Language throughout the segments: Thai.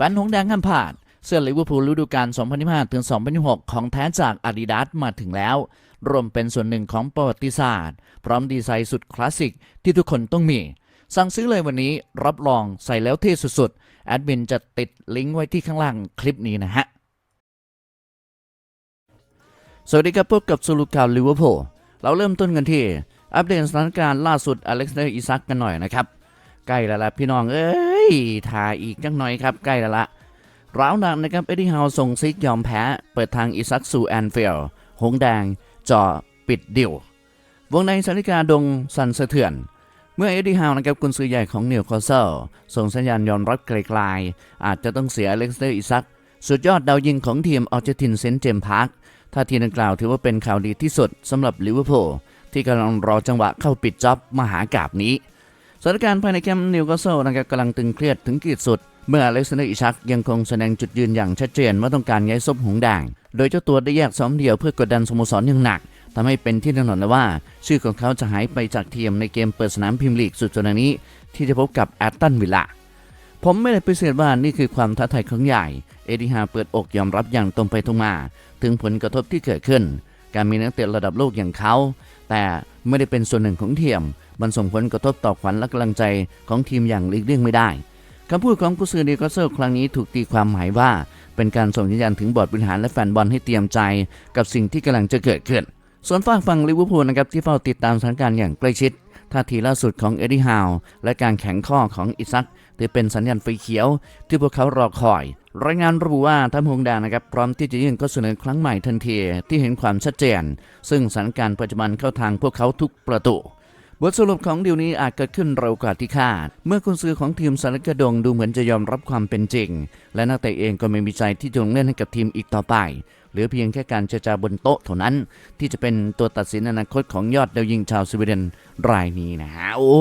แฟนหงแดงห้ามพลาด เสื้อลิเวอร์พูลฤดูกาล 2025 ถึง 2026 ของแท้จาก Adidas มาถึงแล้ว รวมเป็นส่วนหนึ่งของประวัติศาสตร์ พร้อมดีไซน์สุดคลาสสิกที่ทุกคนต้องมี สั่งซื้อเลยวันนี้รับรองใส่แล้วเท่สุดๆ แอดมินจะติดลิงก์ไว้ที่ข้างล่างคลิปนี้นะฮะ สวัสดีครับพบกับสรุปข่าวลิเวอร์พูลเราเริ่มต้นกันที่อัปเดตสถานการณ์ล่าสุดอเล็กซานเดอร์อิซักกันหน่อยนะครับใกล้แล้วละพี่น้องเอ้ย ถ่ายอีกจังหน่อยครับ ใกล้แล้วละร้าวหนักนะครับเอ็ดดี้ฮาวส่งซิกยอมแพ้ เปิดทางอิซักสู่แอนฟิลหงแดงจ่อปิดดิววงในสถานกาดงสั่นสะเทือน เมื่อเอ็ดดี้ฮาวนะครับกุนซือใหญ่ของนิวคาสเซิลส่งสัญญาณยอมรับไกลๆ อาจจะต้องเสียอเล็กซานเดอร์อิซักสุดยอดดาวยิงของทีมออเจตินเซนเจมพาร์คท่าทีดังกล่าวถือว่าเป็นข่าวดีที่สุดสำหรับลิเวอร์พูลที่กำลังรอจังหวะเข้าปิดจ็อบมหากาบนี้ สถานการณ์ภายในแคมป์นิวคาสเซิลนะครับกำลังตึงเครียดถึงขีดสุด เมื่ออเล็กซานเดอร์อิชักยังคงแสดงจุดยืนอย่างชัดเจนว่าต้องการย้ายซบหงส์แดงโดยเจ้าตัวได้แยกซ้อมเดี่ยวเพื่อกดดันสโมสรอย่างหนักทำให้เป็นที่แน่นอนแล้วว่า ชื่อของเขาจะหายไปจากทีมในเกมเปิดสนามพรีเมียร์ลีกสุดสัปดาห์นี้ ที่จะพบกับแอตตันวิลล่าผมไม่ได้ปฏิเสธว่านี่คือความท้าทายครั้งใหญ่ เอดิฮาเปิดอกยอมรับอย่างตรงไปตรงมา ถึงผลกระทบที่เกิดขึ้น การมีนักเตะระดับโลกอย่างเขา แต่ ไม่ได้เป็นส่วนหนึ่งของเทียม มันส่งผลกระทบต่อขวัญและกำลังใจของทีมอย่างหลีกเลี่ยงไม่ได้คำพูดของกุซือนิวคาสเซอร์ครั้งนี้ถูกตีความหมายว่า เป็นการส่งสัญญาณถึงบอร์ดบริหารและแฟนบอลให้เตรียมใจ กับสิ่งที่กำลังจะเกิดขึ้น ส่วนฝากฝั่งลิเวอร์พูลนะครับที่เฝ้าติดตามสถานการณ์อย่างใกล้ชิด ท่าทีล่าสุดของเอ็ดดี้ฮาวและการแข็งข้อของอิซักถือเป็นสัญญาณไฟเขียว ที่พวกเขารอคอย รายงานระบุว่าทัพหงแดงนะครับพร้อมที่จะยื่นข้อเสนอครั้งใหม่ทันทีที่เห็นความชัดเจน ซึ่งสถานการณ์ปัจจุบันเข้าทางพวกเขาทุกประตูบทสรุปของดีลนี้อาจเกิดขึ้นเร็วกว่าที่คาด เมื่อคุณซื้อของทีมสารกระดงดูเหมือนจะยอมรับความเป็นจริง และนักเตะเองก็ไม่มีใจที่จะลงเล่นให้กับทีมอีกต่อไป หลือเพียงแค่การเจรจาบนโต๊ะเท่านั้น ที่จะเป็นตัวตัดสินอนาคตของยอดดาวยิงชาวสวีเดนรายนี้นะฮะโอ้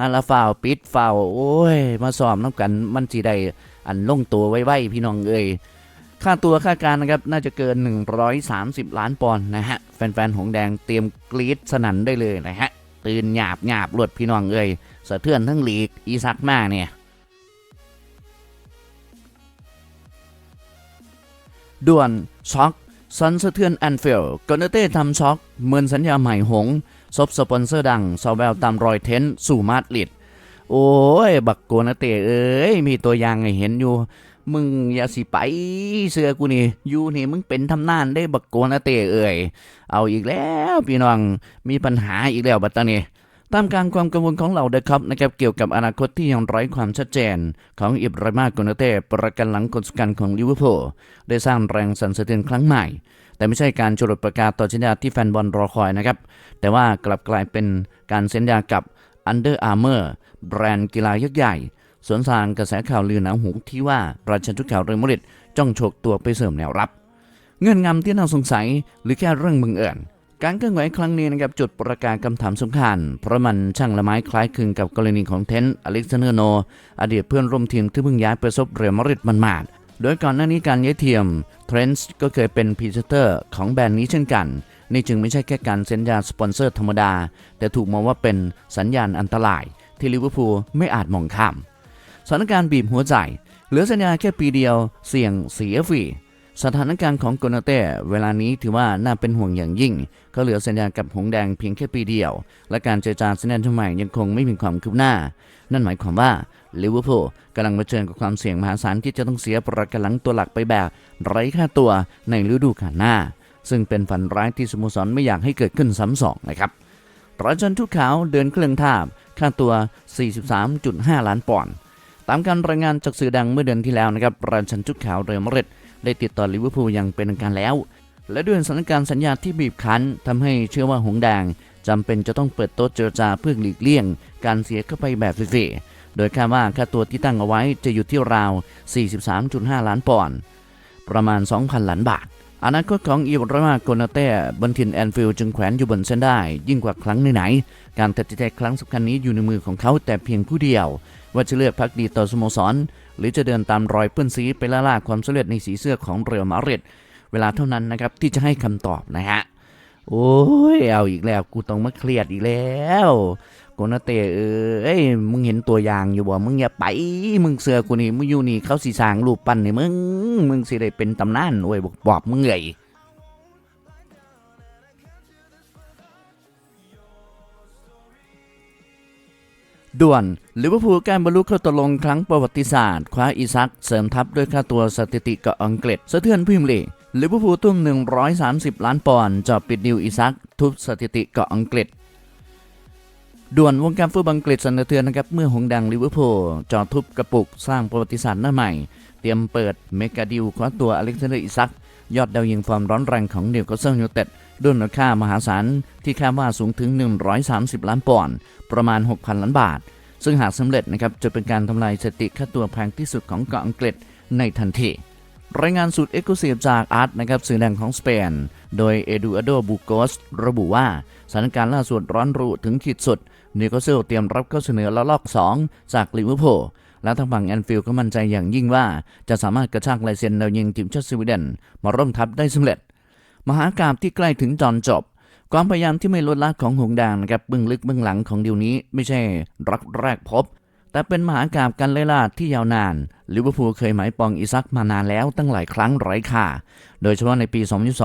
อาลาฟาวปิดฟาวโอ้ย มาซ้อมน้ำกันมันสีได้อันลงตัวไว้ๆพี่น้องเอ้ยค่าตัวค่าการนะครับ น่าจะเกิน 130 ล้านปอนด์นะฮะ แฟนๆ หงแดงเตรียมกรีดสนั่นได้เลยนะฮะ ตื่นหยาบหยาบรวดพี่น้องเอ้ยสะเทือนทั้งลีกอีซักมาเนี่ย ด่วนช็อกซันสะเทือนแอนฟิลด์กอนเต้ทำช็อกเหมือนสัญญาใหม่หงซบสปอนเซอร์ดังซาวแววตามรอยเทนสู่มาดริดโอ้ย บักโกนเต้เอ้ย มีตัวอย่างให้เห็นอยู่ มึงอย่าสิไปเสือกูนี่ อยู่นี่มึงเป็นทำนานได้บักโกนเต้เอ้ย เอาอีกแล้ว พี่น้อง มีปัญหาอีกแล้วบัดตานี้ ตามการความกังวลของเราเดครับนะครับเกี่ยวกับอนาคตที่ยังไร้ความชัดเจน ของอิบราฮิมาโกนาเต้ประกันหลังกฎกันของลิเวอร์พูลได้สร้างแรงสั่นสะเทือนครั้งใหม่ แต่ไม่ใช่การจดประกาศต่อสัญญาที่แฟนบอลรอคอยนะครับ แต่ว่ากลับกลายเป็นการเซ็นญากับ Under Armour แบรนด์กีฬายักษ์ใหญ่สวนทางกระแสข่าวลือหนาหูที่ว่าราชันชุดข่าวเรอัลมาดริดจ้องฉกตัวไปเสริมแนวรับ เงื่อนงำที่น่าสงสัยหรือแค่เรื่องบังเอิญ การเคลื่อนไหวครั้งนี้นะครับจุดประกาศคำถามสำคัญ เพราะมันช่างละไม้คล้ายคลึงกับกรณีของเทนต์อเล็กซานเดอร์โน อดีตเพื่อนร่วมทีมที่เพิ่งย้ายไปซบเรอัลมาดริดมันมาดโดยก่อนหน้านี้การย้ายทีมเทรนส์ก็เคยเป็นพรีเซนเตอร์ของแบรนด์นี้เช่นกัน นี่จึงไม่ใช่แค่การเซ็นยาสปอนเซอร์ธรรมดา แต่ถูกมองว่าเป็นสัญญาณอันตราย ที่ลิเวอร์พูลไม่อาจมองข้ามสถานการณ์บีบหัวใจ เหลือสัญญาแค่ปีเดียวเสี่ยงเสียฟรี สถานการณ์ของโกนาเต้เวลานี้ถือว่าน่าเป็นห่วงอย่างยิ่ง เขาเหลือสัญญากับหงแดงเพียงแค่ปีเดียว และการเจรจาสัญญาใหม่ยังคงไม่มีความคืบหน้า นั่นหมายความว่าลิเวอร์พูลกำลังเผชิญกับความเสี่ยงมหาศาลที่จะต้องเสียประกันหลังตัวหลักไปแบบไร้ค่าตัวในฤดูกาลหน้า ซึ่งเป็นฝันร้ายที่สโมสรไม่อยากให้เกิดขึ้นซ้ำสองนะครับราชันทุกขาวเดินเครื่องท่าค่าตัว 43.5 ล้านปอนด์ตามการรายงานจากสื่อดังเมื่อเดือนที่แล้วนะครับราชันทุกขาวเรอัลมริด ได้ติดต่อลิเวอร์พูลอย่างเป็นทางการแล้ว และด้วยสถานการณ์สัญญาที่บีบคั้นทำให้เชื่อว่าหงแดงจำเป็นจะต้องเปิดโต๊ะเจรจาเพื่อหลีกเลี่ยง การเสียเข้าไปแบบฟรีๆโดยคาดว่าค่าตัวที่ตั้งเอาไว้จะอยู่ที่ราว 43.5 ล้านปอนด์ประมาณ 2,000 ล้านบาท อนาคตของอิบรามาโกนาเต้บนถิ่นแอนฟิลด์จึงแขวนอยู่บนเส้นได้ ยิ่งกว่าครั้งไหนๆการตัดสินใจครั้งสำคัญนี้อยู่ในมือของเขาแต่เพียงผู้เดียว ว่าจะเลือกพักดีต่อสโมสร หรือจะเดินตามรอยเปื้อนซีไปล่าล่าความสำเร็จในสีเสื้อของเรอัลมาดริดเวลาเท่านั้นนะครับที่จะให้คำตอบนะฮะโอ้ยเอาอีกแล้วกูต้องมาเครียดอีกแล้วโกนาเตเออเอ้ยมึงเห็นตัวอย่างอยู่บ่มึงอย่าไป มึงเสือกูนี่มึงอยู่นี่เขาสีสางรูปปั้นนี่มึงมึงสิได้เป็นตำนานโอ้ยบอกบอกมึงเอ้ย ด่วนลิเวอร์พูลแก้บรรลุข้าตกลงครั้งประวัติศาสตร์ คว้าอีซักเสริมทัพด้วยค่าตัวสถิติกับอังกฤษสะเทือนพรีเมียร์ลีลิเวอร์พูลทุ่ม130 ล้านปอนด์จะปิดดิวอีซัก ทุบสถิติกับอังกฤษ ด่วนวงการฟุตบอลอังกฤษสนสะเทือนนะครับ เมื่อหงดังลิเวอร์พูลจอทุบกระปุกสร้างประวัติศาสตร์หน้าใหม่ เตรียมเปิดเมกาดิวคว้าตัวอเล็กซานเดอร์อิซัก ยอดดาวยิงฟอร์มร้อนแรงของนิวคาสเซิลยูไนเต็ด ด้วยมูลค่ามหาศาลที่คาดว่าสูงถึง 130 ล้านปอนด์ประมาณ 6,000 ล้านบาท ซึ่งหากสำเร็จนะครับจะเป็นการทำลายสถิติค่าตัวแพงที่สุดของเกาะอังกฤษในทันทีรายงานสุดเอ็กซ์คลูซีฟจากอาร์ตนะครับสื่อดังของสเปน โดยเอดูอาโดบูโกสระบุว่าสถานการณ์ล่าสุดร้อนรุ่ถึงขีดสุดนิวคเซลเตรียมรับข้อเสนอละลอก 2 จากลิเวอร์พูลและทางฝั่งแอนฟิลด์ก็มั่นใจอย่างยิ่งว่า จะสามารถกระชากลายเซ็นดาวยิงทีมชาติสวีเดน มาร่วมทัพได้สำเร็จ มหากาบที่ใกล้ถึงจอนจบ ความพยายามที่ไม่ลดละของหงส์แดงนะครับเบื้องลึกเบื้องหลังของเดีลนี้ ไม่ใช่รักแรกพบ แต่เป็นมหากาบการไล่ล่าที่ยาวนานลิเวอร์พูลเคยหมายปองอิซักมานานแล้วตั้งหลายครั้งหลายค่า โดยเฉพาะในปี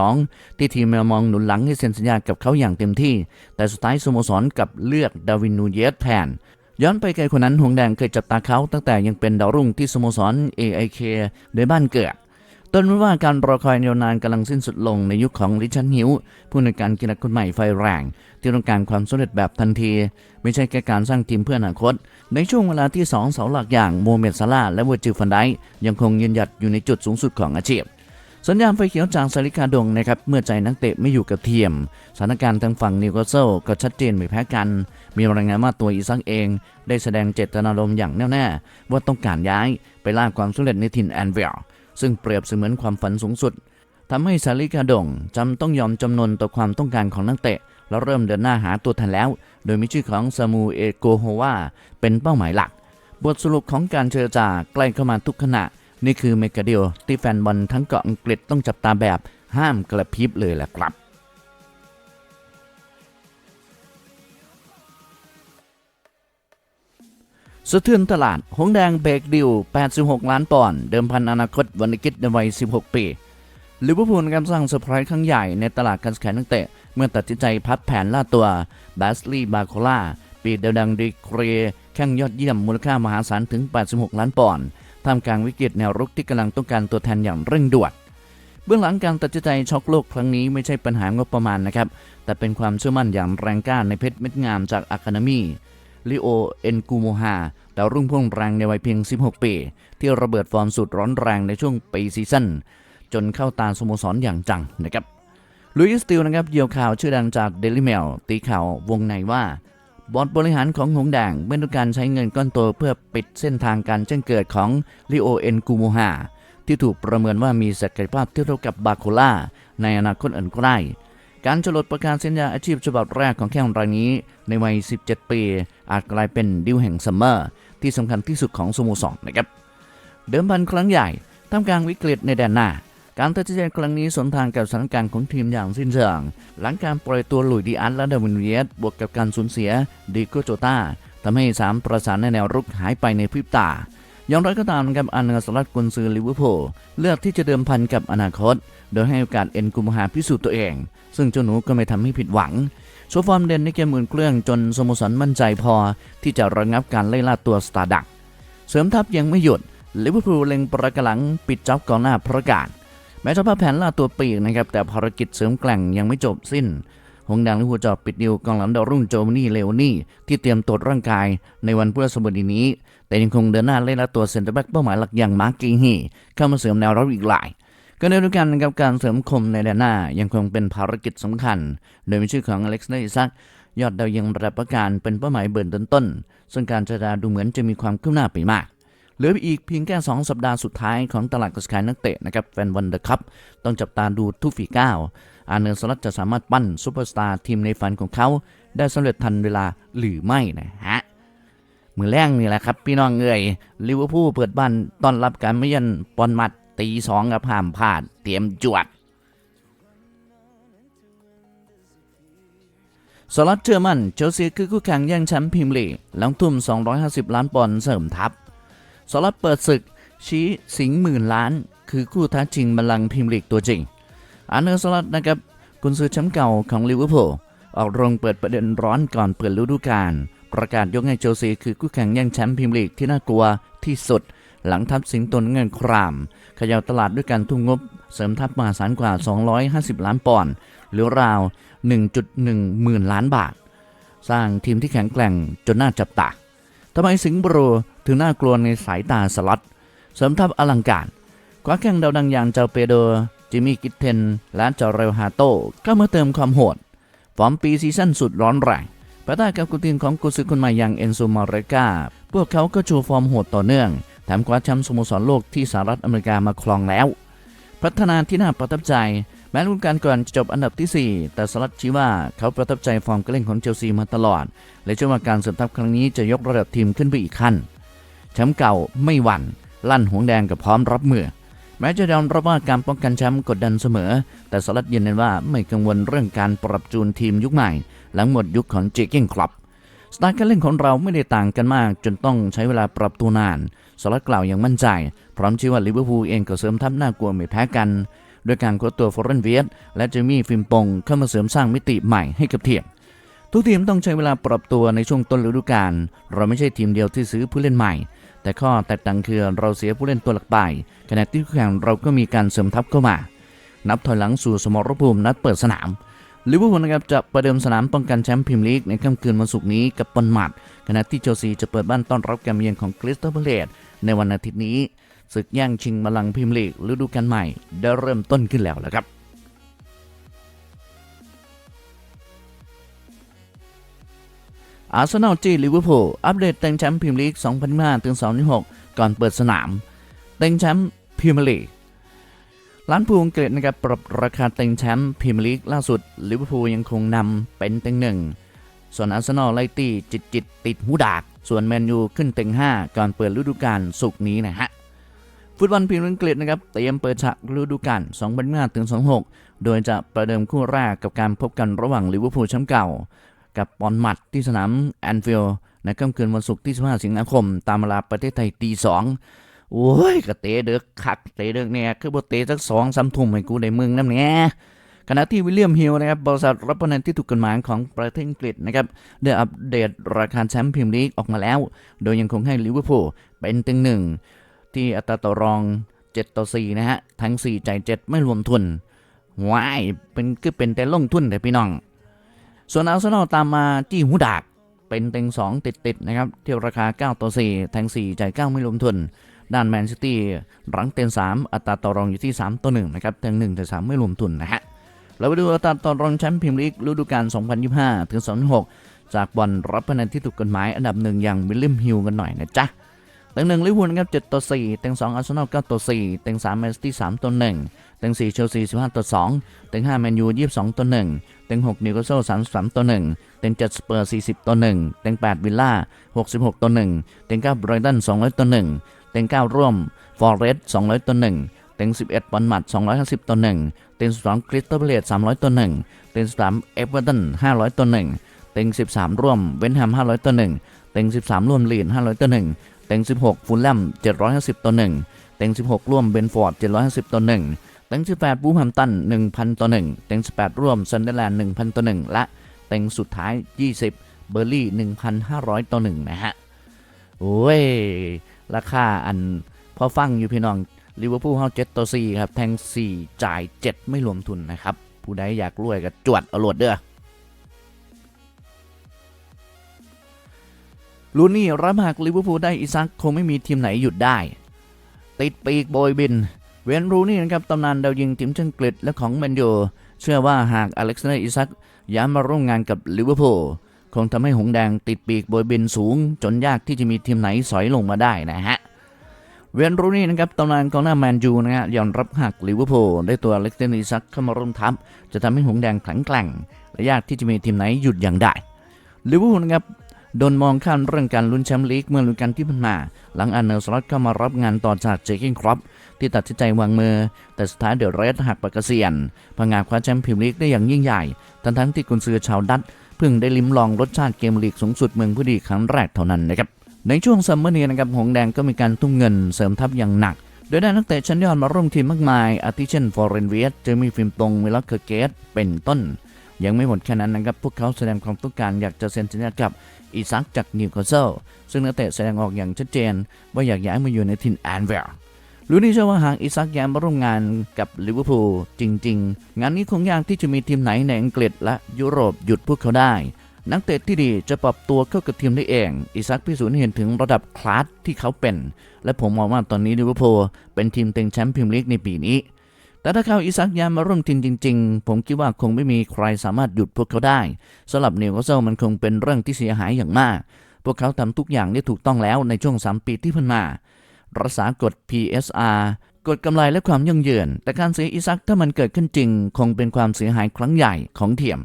2022 ที่ทีมแมวมองหนุนหลังให้เซ็นสัญญากับเขาอย่างเต็มที่ แต่สุดท้ายสโมสรกับเลือกดาวินนูเยสแทนย้อนไปไกลคนนั้นหงแดงเคยจับตาเขาตั้งแต่ยังเป็นดาวรุ่งที่สโมสร AIK โดยบ้านเกิด ต้นว่าการรอคอยยาวนานกำลังสิ้นสุดลงในยุคของริชันฮิวผู้ในการกีฬาคนใหม่ไฟแรง ที่ต้องการความสำเร็จแบบทันที ไม่ใช่แค่การสร้างทีมเพื่ออนาคต ในช่วงเวลาที่สองเสาหลักอย่างโมเมดซาลาและเวอร์จิลฟันไดยังคงยืนหยัดอยู่ในจุดสูงสุดของอาชีพ สัญญาณไฟเขียวจากสาริกาดงนะครับเมื่อใจนักเตะไม่อยู่กับเทียมสถานการณ์ทางฝั่งนิวคาสเซิลก็ชัดเจนไม่แพ้กัน มีรายงานว่าตัวอีซักเอง ได้แสดงเจตนารมณ์อย่างแน่วแน่ว่าต้องการย้ายไปล่าความสำเร็จในถิ่นแอนเวล ซึ่งเปรียบเสมือนความฝันสูงสุดทำให้ซาลิกาดงจำต้องยอมจำนนต่อความต้องการของนักเตะ แล้วเริ่มเดินหน้าหาตัวแทนแล้ว โดยมีชื่อของซามูเอโกโฮวาเป็นเป้าหมายหลัก บทสรุปของการเจรจาใกล้เข้ามาทุกขณะ นี่คือเมกาเดียที่แฟนบอลทั้งเกาะอังกฤษต้องจับตาแบบห้ามกระพริบเลยแหละครับ สะเทือนตลาด หงแดงเบรกดิว 86 ล้านปอนด์เดิมพันอนาคตวันกิตในวัย 16 ปีลิเวอร์พูลกำลังสร้างเซอร์ไพรส์ครั้งใหญ่ในตลาดการแขายนักเตะ เมื่อตัดสินใจพับแผนล่าตัวบาสลีบาโคล่าปีเดวดังดีเกรแข้งยอดเยี่ยมมูลค่ามหาศาลถึง 86 ล้านปอนด์ท่ามกลางวิกฤตแนวรุกที่กำลังต้องการตัวแทนอย่างเร่งด่วนเบื้องหลังการตัดสินใจช็อกโลกครั้งนี้ไม่ใช่ปัญหางบประมาณนะครับ แต่เป็นความเชื่อมั่นอย่างแรงกล้าในเพชรเม็ดงามจากอะคาเดมี ลิโอ เอ็นกูโมฮาดาวรุ่งพุ่งแรงในวัยเพียง 16 ปี ที่ระเบิดฟอร์มสุดร้อนแรงในช่วงปีซีซั่นจนเข้าตาสโมสรอย่างจังนะครับลุยส์สติลนะครับเยี่ยวข่าวชื่อดังจากเดลิเมลตีข่าววงในว่าบอร์ดบริหารของหงแดงไม่ต้องการใช้เงินก้อนโตเพื่อปิดเส้นทางการแจ้งเกิดของลิโอเอ็นกูโมฮาที่ถูกประเมินว่ามีศักยภาพเทียบเท่ากับบาโคล่าในอนาคตอันใกล้ การจรดประกาศสัญญาอาชีพฉบับแรกของแข้งรายนี้ ในวัย 17 ปี อาจกลายเป็นดิวแห่งซัมเมอร์ที่สำคัญที่สุดของสโมสรนะครับ เดิมพันครั้งใหญ่ท่ามกลางวิกฤตในแดนหน้า การตัดสินใจครั้งนี้สวนทางกับสถานการณ์ของทีมอย่างสิ้นเชิง หลังการปล่อยตัวหลุยดีอันและเดวินเวียสบวกกับการสูญเสียดิโกโจตาทำให้สามประสานในแนวรุกหายไปในพริบตาอย่างไรก็ตามนะครับอันเนอร์สลัดกุนซือลิเวอร์พูลเลือกที่จะเดิมพันกับอนาคต โดยให้โอกาสเอ็นกุมหาพิสูจน์ตัวเอง ซึ่งเจ้าหนูก็ไม่ทำให้ผิดหวังโชว์ฟอร์มเด่นในเกมอื่นเครื่องจนสโมสรมั่นใจพอที่จะระงับการไล่ล่าตัวสตาร์ดัก เสริมทัพยังไม่หยุดลิเวอร์พูลเล็งประกหลังปิดจ็อบกองหน้าประกาศ แม้จะพับแผนล่าตัวปีกนะครับแต่ภารกิจเสริมแกล่งยังไม่จบสิ้นหงส์แดงลิเวอร์พูลจะปิดดิวกองหลังดาวรุ่งโจมนี่เลโอนี่ที่เตรียมตรวจร่างกายในวันพฤหัสบดีนี้ แต่ยังคงเดินหน้าไล่ล่าตัวเซนเตอร์แบ็กเป้าหมายหลักอย่างมาร์กกิงฮีเข้ามาเสริมแนวรับอีกหลาย ก็ในด้วยกันนะครับการเสริมคมในแดนหน้ายังคงเป็นภารกิจสำคัญ โดยมีชื่อของอเล็กซ์เนดิซักยอดดาวยิงระดับประการเป็นเป้าหมายเบิร์นต้นๆซึ่งการเจรจาดูเหมือนจะมีความคืบหน้าไปมากเหลืออีกเพียงแค่ 2 สัปดาห์สุดท้ายของตลาดกระขายนักเตะนะครับแฟนวันเดอร์คัพต้องจับตาดูทุกฝีก้าวอาร์เนอร์สลัดจะสามารถปั้นซูเปอร์สตาร์ทีมในฝันของเขา ได้สำเร็จทันเวลาหรือไม่นะฮะมือแรงนี่แหละครับ พี่น้องเอ่ยลิเวอร์พูลเปิดบ้านต้อนรับการมาเยือนปอนมัด ตีสองกับห้ามพลาด เตรียมจวดสลัดเชื่อมันเชลซีคือคู่แข่งแย่งแชมป์พรีเมียร์ลีกหลังทุ่ม 250 ล้านปอนด์เสริมทัพสลัดเปิดศึก ชี้สิงหมื่นล้าน คือคู่ท้าชิงบัลลังก์พรีเมียร์ลีกตัวจริงอาร์เนอร์สลัดนะครับกุนซือแชมป์เก่าของลิเวอร์พูลออกโรงเปิดประเด็นร้อนก่อนเปิดฤดูกาลประกาศยกให้เชลซีคือคู่แข่งแย่งแชมป์พรีเมียร์ลีกที่น่ากลัวที่สุด หลังทัพสิงตนเงินครามเขย่าตลาดด้วยการทุ่มงบ เสริมทัพมหาศาลกว่า 250 ล้านปอนด์หรือราว 1.1 หมื่นล้านบาท สร้างทีมที่แข็งแกร่งจนน่าจับตาทำไมสิงห์โบรถึงน่ากลัวในสายตาสล็อตเสริมทัพอลังการคว้าแข่งดาวดังอย่างเจ้าเปโด จิมมี่กิตเทน และเจาเรลฮาโต้ก็มาเติมความโหดฟอร์มปีซีซั่นสุดร้อนแรงปะทะกับกุทีมของกุซือคนใหม่อย่างเอนโซมาเรกาพวกเขาก็โชว์ฟอร์มโหดต่อเนื่อง มคว้าแชมป์สโมสรโลกที่สหรัฐอเมริกามาครองแล้ว พัฒนาที่น่าประทับใจ แม้ฤดูกาลก่อนจะจบอันดับที่ 4 แต่สลัดชี้ว่าเขาประทับใจฟอร์มการเล่นของเชลซีมาตลอด และเชื่อว่าการเสริมทัพครั้งนี้จะยกระดับทีมขึ้นไปอีกขั้นแชมป์เก่าไม่หวั่น ลั่นหงแดงกับพร้อมรับมือแม้จะยอมรับว่าการป้องกันแชมป์กดดันเสมอ แต่สลัดยืนยันว่าไม่กังวลเรื่องการปรับจูนทีมยุคใหม่ หลังหมดยุคของเจเก้งคลับสไตล์การเล่นของเราไม่ได้ต่างกันมาก จนต้องใช้เวลาปรับตัวนาน สลัดกล่าวอย่างมั่นใจ พร้อมชี้ว่าลิเวอร์พูลเองก็เสริมทัพน่ากลัวไม่แพ้กันด้วยการคว้าตัวฟอร์เรนเวียตและเจมี่ฟิมปงเข้ามาเสริมสร้างมิติใหม่ให้กับทีมทุกทีมต้องใช้เวลาปรับตัวในช่วงต้นฤดูกาลเราไม่ใช่ทีมเดียวที่ซื้อผู้เล่นใหม่ แต่ข้อแตกต่างคือเราเสียผู้เล่นตัวหลักไปขณะที่แข่งเราก็มีการเสริมทัพเข้ามา นับถอยหลังสู่สมรภูมินัดเปิดสนาม ลิเวอร์พูลนะครับจะประเดิมสนามป้องกันแชมป์พรีเมียร์ลีกในค่ำคืนวันศุกร์นี้กับปอนมัดขณะที่เชลซีจะเปิดบ้านต้อนรับการมเยือนของคริสตัลพาเลตในวันอาทิตย์นี้ศึกแย่งชิงบัลลังก์พรีเมียร์ลีกฤดูกาลใหม่ได้เริ่มต้นขึ้นแล้วละครับอาร์เซนอลจีลิเวอร์พูลอัปเดตเต็งแชมป์พรีเมียร์ลีก 2025ถึง2026 ก่อนเปิดสนาม เต็งแชมป์พรีเมียร์ลีก ร้านพูอังกฤษนะครับปรับราคาเต็งแชมป์พรีเมียร์ลีกล่าสุดลิเวอร์พูลยังคงนำเป็นเต็งหนึ่งส่วนอาร์เซนอลไล่ตีจิตจิตติดหูดาก ส่วนแมนยูขึ้นเต็ง 5 ก่อนเปิดฤดูกาลสุกนี้นะฮะ ฟุตบอลพรีเมียร์ลีกอังกฤษนะครับเตรียมเปิดฉากฤดูกาล2025ถึง26 โดยจะประเดิมคู่แรกกับการพบกันระหว่างลิเวอร์พูลแชมป์เก่า กับปอนมัดที่สนามแอนฟิลด์ในค่ำคืนวันศุกร์ที่ 15 สิงหาคม ตามเวลาประเทศไทยตีสอง โอ้ยกระเตะเด็กคักเตะเด็กเนี่ยคือบเตะสักสองสามทุ่มให้กูได้มึงน้ำเนี่ยขณะที่วิลเลียมฮิลนะครับบริษัทรับพนันที่ถูกกฎหมายของประเทศอังกฤษนะครับได้อัปเดตราคาแชมป์พรีเมียร์ลีกออกมาแล้ว โดยยังคงให้ลิเวอร์พูลเป็นตึงหนึ่งที่อัตราต่อรอง 7 ต่อ 4 นะฮะ ทั้ง 4 จ่าย 7 ไม่รวมทุนว้ายเป็นคือเป็นแต่ลงทุนแต่พี่น้อง ส่วนอาร์เซนอลตามมาจี้หูดากเป็นเต็ง2 ติดติดๆนะครับเที่ยวราคา 9 ต่อ 4 ทั้ง 4 จ่าย 9 ไม่รวมทุน ด้านแมนซิตี้หลังเต็ง3อัตราต่อรองอยู่ที่ 3 ต่อ1นะครับเต็ง1แต่3ไม่รวมทุนนะฮะเราไปดูอัตราต่อรองแชมป์พรีเมียร์ลีกฤดูกาล 2025 ถึง 2026 จากบอลรับพนันนที่ถูกกฎหมายอันดับหนึ่งอย่างวิลเลียมฮิลกันหน่อยนะจ๊ะเต็งหนึ่งลิเวอร์พูลครับ7ต่อ4เต็ง2อาร์เซนอล9ต่อ4เต็ง3แมนซิตี้3ต่อ1เต็ง4เชลซี15ต่อ2เต็ง5แมนยู22ต่อ1เต็ง6นิวคาสเซิล33ต่อ1เต็ง7สเปอร์40ต่อ1เต็ง8วิลล่า66ต่อ1เต็ง9ไบรตัน200ต่อ1 เต็ง 9 ร่วมฟอร์เรสต์200 ต่อ 1 เต็ง 11บอลมัด250 ต่อ 1 เต็ง 12คริสตัลพาเลต300 ต่อ 1 เต็ง 13เอเวอร์ตัน500 ต่อ 1 เต็ง 13 ร่วมเวนแฮม500 ต่อ 1 เต็ง 13 ร่วมลีด500 ต่อ 1 เต็ง 16 ฟูลแลม750 ต่อ 1 เต็ง 16 ร่วมเบนฟอร์ด750 ต่อ 1 เต็ง 18บูมแฮมตัน1,000 ต่อ 1 เต็ง 18 ร่วมซันเดอร์แลนด์1,000 ต่อ 1 และเต็งสุดท้าย 20 เบอร์ลี่ 1,500 ต่อ 1 นะฮะ โอ้ย ราคาอันพอฟังอยู่พี่น้องลิเวอร์พูลเฮา7ต่อ4ครับ แทง4จ่าย7ไม่รวมทุนนะครับ ผู้ใดอยากรวยก็จวดเอาโหลดเด้อลูนี่รับหากลิเวอร์พูลได้อิซักคงไม่มีทีมไหนหยุดได้ ติดปีกโบยบิน เวนรูนี่นะครับตำนานดาวยิงทีมชาติอังกฤษและของแมนยูเชื่อว่าหากอเล็กซานเดอร์อิซักย้ายมาร่วมงานกับลิเวอร์พูล คงทำให้หงแดงติดปีกโบยบินสูง จนยากที่จะมีทีมไหนสอยลงมาได้นะฮะ เวนรูนี่นะครับตำนานกองหน้าแมนยูนะฮะยอมรับหากลิเวอร์พูลได้ตัวเล็กซนิซักเข้ามาร่วมทัพ จะทำให้หงแดงแข็งแกร่งและยากที่จะมีทีมไหนหยุดอย่างได้ลิเวอร์พูลนะครับโดนมองข้ามเรื่องการลุ้นแชมป์ลีกเมื่อฤดูกาลที่ผ่านมาหลังอันเนอร์สล็อตเข้ามารับงานต่อจากเจคิงครอปที่ตัดสินใจวางมือ แต่สุดท้ายเดอะเรดหักปากกาเซียนพังงาคว้าแชมป์พรีเมียร์ลีกได้อย่างยิ่งใหญ่ ทั้งทั้งที่กุนซือชาวดัตช์ พิ่งได้ลิ้มลองรสชาติเกมลีกสูงสุดเมืองผู้ดีครั้งแรกเท่านั้นนะครับในช่วงซัมเมอร์นี้นะครับหงแดงก็มีการทุ่มเงินเสริมทัพอย่างหนัก โดยได้นักเตะชั้นยอดมาร่วมทีมมากมาย อาทิเช่นฟอร์เรนเวียสเจมี่ฟิล์มตรงวิลเลอร์เคอร์เกตเป็นต้น ยังไม่หมดแค่นั้นนะครับ พวกเขาแสดงความต้องการอยากจะเซ็นสัญญากับอีซักจากนิวคาสเซิลซึ่งนักเตะแสดงออกอย่างชัดเจน ว่าอยากย้ายมาอยู่ในถิ่นแอนเวร์ รู้นี่เชื่อว่าหากอีซักย้ายมาร่วมงานกับลิเวอร์พูลจริง ๆ งานนี้คงยากที่จะมีทีมไหนในอังกฤษและยุโรปหยุดพวกเขาได้ นักเตะที่ดีจะปรับตัวเข้ากับทีมได้เองอีซักพิสูจน์เห็นถึงระดับคลาสที่เขาเป็น และผมมองว่าตอนนี้ลิเวอร์พูลเป็นทีมเต็งแชมป์พรีเมียร์ลีกในปีนี้ แต่ถ้าเขาอีซักยายมาร่วมทีมจริง ๆ ผมคิดว่าคงไม่มีใครสามารถหยุดพวกเขาได้สำหรับนิวคาสเซิลมันคงเป็นเรื่องที่เสียหายอย่างมาก พวกเขาทำทุกอย่างได้ถูกต้องแล้วในช่วง3ปีที่ผ่านมา รักษากฎ PSR กฎกำไรและความยั่งยืน แต่การเสียอีซักถ้ามันเกิดขึ้นจริง คงเป็นความเสียหายครั้งใหญ่ของเทียม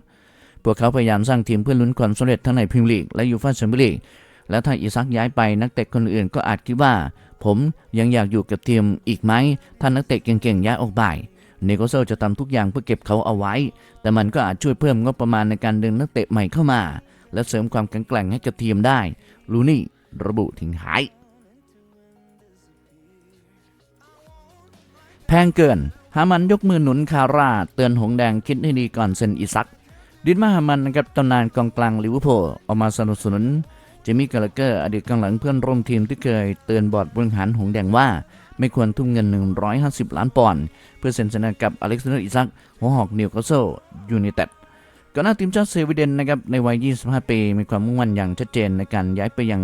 พวกเขาพยายามสร้างทีมเพื่อลุ้นความสำเร็จทั้งในพรีเมียร์ลีกและยูฟ่าแชมเปี้ยนลีก และถ้าอีซักย้ายไปนักเตะคนอื่นก็อาจคิดว่า ผมยังอยากอยู่กับทีมอีกไหม ถ้านักเตะเก่งๆย้ายออกไปเนโกเซลจะทำทุกอย่างเพื่อเก็บเขาเอาไว้ แต่มันก็อาจช่วยเพิ่มงบประมาณในการดึงนักเตะใหม่เข้ามา และเสริมความแข็งแกร่งให้กับทีมได้ ลูนี่ระบุทิ้งท้าย แพงเกิน ฮามันยกมือหนุนคาร่า เตือนหงแดงคิดให้ดีก่อนเซ็นอิซัก ดินมาฮามันนะครับตำนานกองกลางลิเวอร์พูลออกมาสนับสนุนเจมี่กาลเกอร์อดีตกองหลังเพื่อนร่วมทีมที่เคยเตือนบอร์ดบริหารหงแดงว่า ไม่ควรทุ่มเงิน 150 ล้านปอนด์เพื่อเซ็นสัญญากับอเล็กซานเดอร์อิซักหัวหอกนิวคาสเซิลยูไนเต็ดก่อนหน้าทีมชาติสวีเดนนะครับในวัย 25 ปี มีความมุ่งมั่นอย่างชัดเจนในการย้ายไปยัง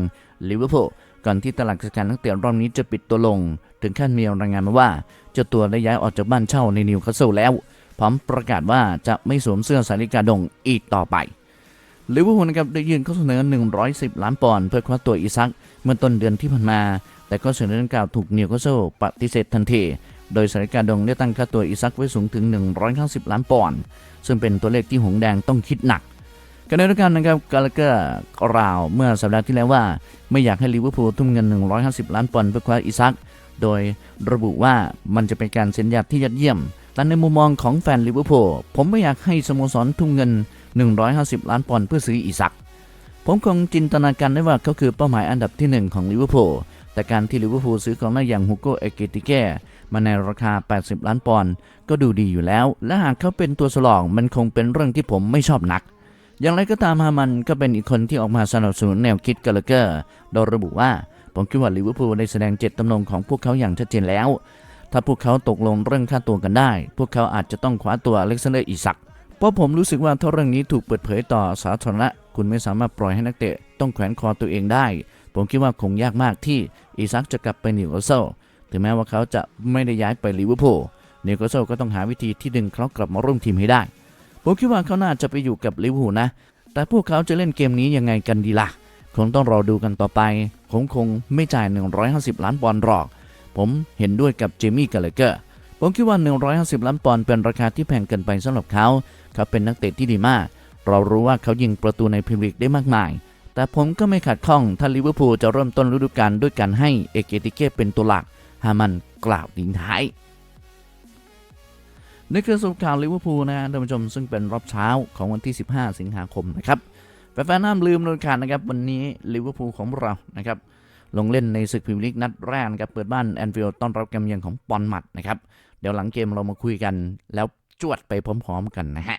ลิเวอร์พูล ก่อนที่ตลาดการนักเตะรอบนี้จะปิดตัวลง ถึงขั้นมีรายงานมาว่า เจ้าตัวได้ย้ายออกจากบ้านเช่าในนิวคาสเซิลแล้ว พร้อมประกาศว่าจะไม่สวมเสื้อสาริกาดงอีกต่อไปลิเวอร์พูลนะครับได้ยื่นข้อเสนอ 110 ล้านปอนด์เพื่อคว้าตัวอิซักเมื่อต้นเดือนที่ผ่านมา แต่ก็เสนอดังกล่าวถูกนิวคาสเซิลปฏิเสธทันที โดยสาริกาดงได้ตั้งค่าตัวอิซักไว้สูงถึง190ล้านปอนด์ซึ่งเป็นตัวเลขที่หงแดงต้องคิดหนัก ขณะเดียวกันนะครับกาลาเกอร์กล่าวเมื่อสัปดาห์ที่แล้วว่า ไม่อยากให้ลิเวอร์พูลทุ่มเงิน 150 ล้านปอนด์เพื่อคว้าอิซัก โดยระบุว่ามันจะเป็นการเซ็นสัญาที่ยอดเยี่ยมแต่ในมุมมองของแฟนลิเวอร์พูลผมไม่อยากให้สโมสรทุ่มเงิน 150 ล้านปอนด์เพื่อซื้ออิซัก ผมคงจินตนาการได้ว่าเขาคือเป้าหมายอันดับที่หนึ่งของลิเวอร์พูลแต่การที่ลิเวอร์พูลซื้อกองหน้าอย่างฮูโกเอเกติเก้มาในราคา 80 ล้านปอนด์ก็ดูดีอยู่แล้ว และหากเขาเป็นตัวสลองมันคงเป็นเรื่องที่ผมไม่ชอบนัก อย่างไรก็ตามฮามันก็เป็นอีกคนที่ออกมาสนับสนุนแนวคิดกาลเกอร์ โดยระบุว่า ผมคิดว่าลิเวอร์พูลได้แสดงเจตจำนงของพวกเขาอย่างชัดเจนแล้ว ถ้าพวกเขาตกลงเรื่องค่าตัวกันได้ พวกเขาอาจจะต้องคว้าตัวอเล็กซานเดอร์อิซักเพราะผมรู้สึกว่าถ้าเรื่องนี้ถูกเปิดเผยต่อสาธารณะ คุณไม่สามารถปล่อยให้นักเตะต้องแขวนคอตัวเองได้ ผมคิดว่าคงยากมากที่อิซักจะกลับไปนิวคาสเซิลถึงแม้ว่าเขาจะไม่ได้ย้ายไปลิเวอร์พูลนิวคาสเซิลก็ต้องหาวิธีที่ดึงเขากลับมาร่วมทีมให้ได้ ผมคิดว่าเขาน่าจะไปอยู่กับลิเวอร์พูลนะ แต่พวกเขาจะเล่นเกมนี้ยังไงกันดีล่ะ คงต้องรอดูกันต่อไป ผมคงไม่จ่าย 150 ล้านปอนด์หรอก ผมเห็นด้วยกับเจมี่กาลเกอร์ ผมคิดว่า 150 ล้านปอนด์เป็นราคาที่แพงเกินไปสำหรับเขา เขาเป็นนักเตะที่ดีมาก เรารู้ว่าเขายิงประตูในพรีเมียร์ลีกได้มากมาย แต่ผมก็ไม่ขัดข้องถ้าลิเวอร์พูลจะเริ่มต้นฤดูกาลด้วยการให้เอเกติเก้เป็นตัวหลักฮามันกล่าวทิ้งท้าย นี่คือสรุปข่าวลิเวอร์พูลนะท่านผู้ชมซึ่งเป็นรอบเช้าของวันที่ 15 สิงหาคมนะครับแฟนๆห้ามลืมโดยขาดนะครับวันนี้ลิเวอร์พูลของเรานะครับลงเล่นในศึกพรีเมียร์ลีกนัดแรกนะครับเปิดบ้านแอนฟิลด์ต้อนรับเกมเยือนของปอนมัดนะครับเดี๋ยวหลังเกมเรามาคุยกันแล้วจวดไปพร้อมๆกันนะฮะ